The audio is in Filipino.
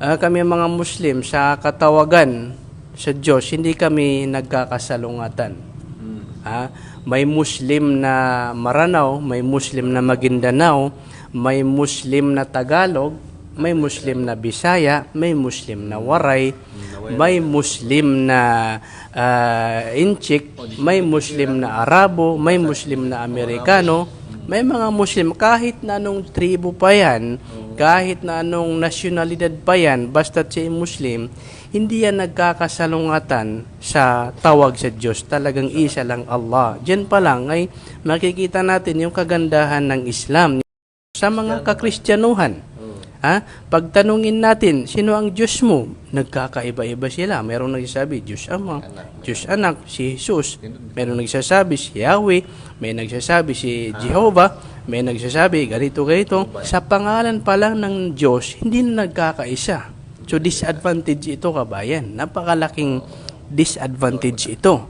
Ah, kami mga Muslim sa katawagan sa Diyos, hindi kami nagkakasalungatan. Ah, may Muslim na Maranao, may Muslim na Maguindanao, may Muslim na Tagalog, may Muslim na Bisaya, may Muslim na Waray, may Muslim na ah, Inchik, may Muslim na Arabo, may Muslim na Amerikano, may mga Muslim kahit na anong tribo pa yan, kahit na anong nasyonalidad pa yan, basta siya Muslim, hindi yan nagkakasalungatan sa tawag sa Diyos. Talagang isa lang Allah. Diyan pa lang ay makikita natin yung kagandahan ng Islam sa mga kakristyanuhan. Ha? Pagtanungin natin, sino ang Diyos mo? Nagkakaiba-iba sila. Merong nagsasabi, Diyos Ama, Diyos Anak, si Jesus. Merong nagsasabi, si Yahweh. May nagsasabi, si Jehovah. May nagsasabi, ganito, ganito. Sa pangalan pa lang ng Diyos, hindi na nagkakaisa. So, disadvantage ito, kabayan. Napakalaking disadvantage ito.